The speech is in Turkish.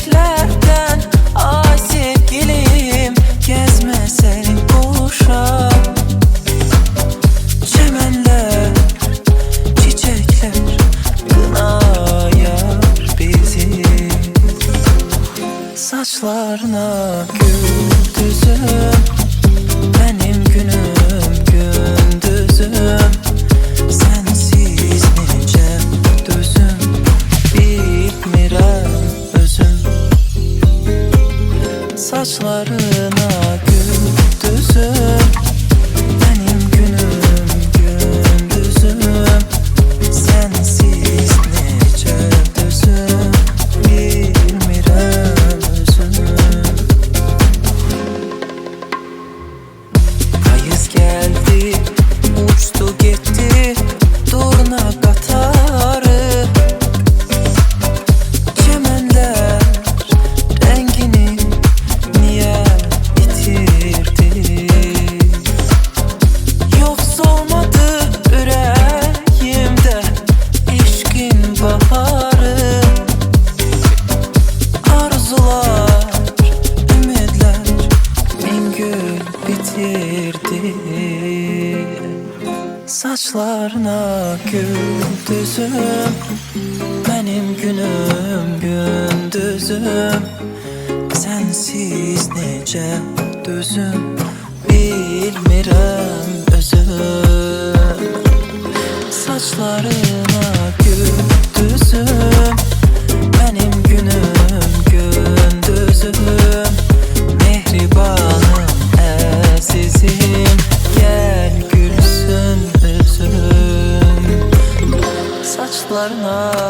düşlerden Ay sevgilim gezme kuşa Çemenler, çiçekler kınayar bizi. Saçlarına güldüzüm beni saçlarına gündüzüm Benim günüm gündüzüm. Sensiz nece düzüm. Bilmirəm özüm. Saçları yollarına.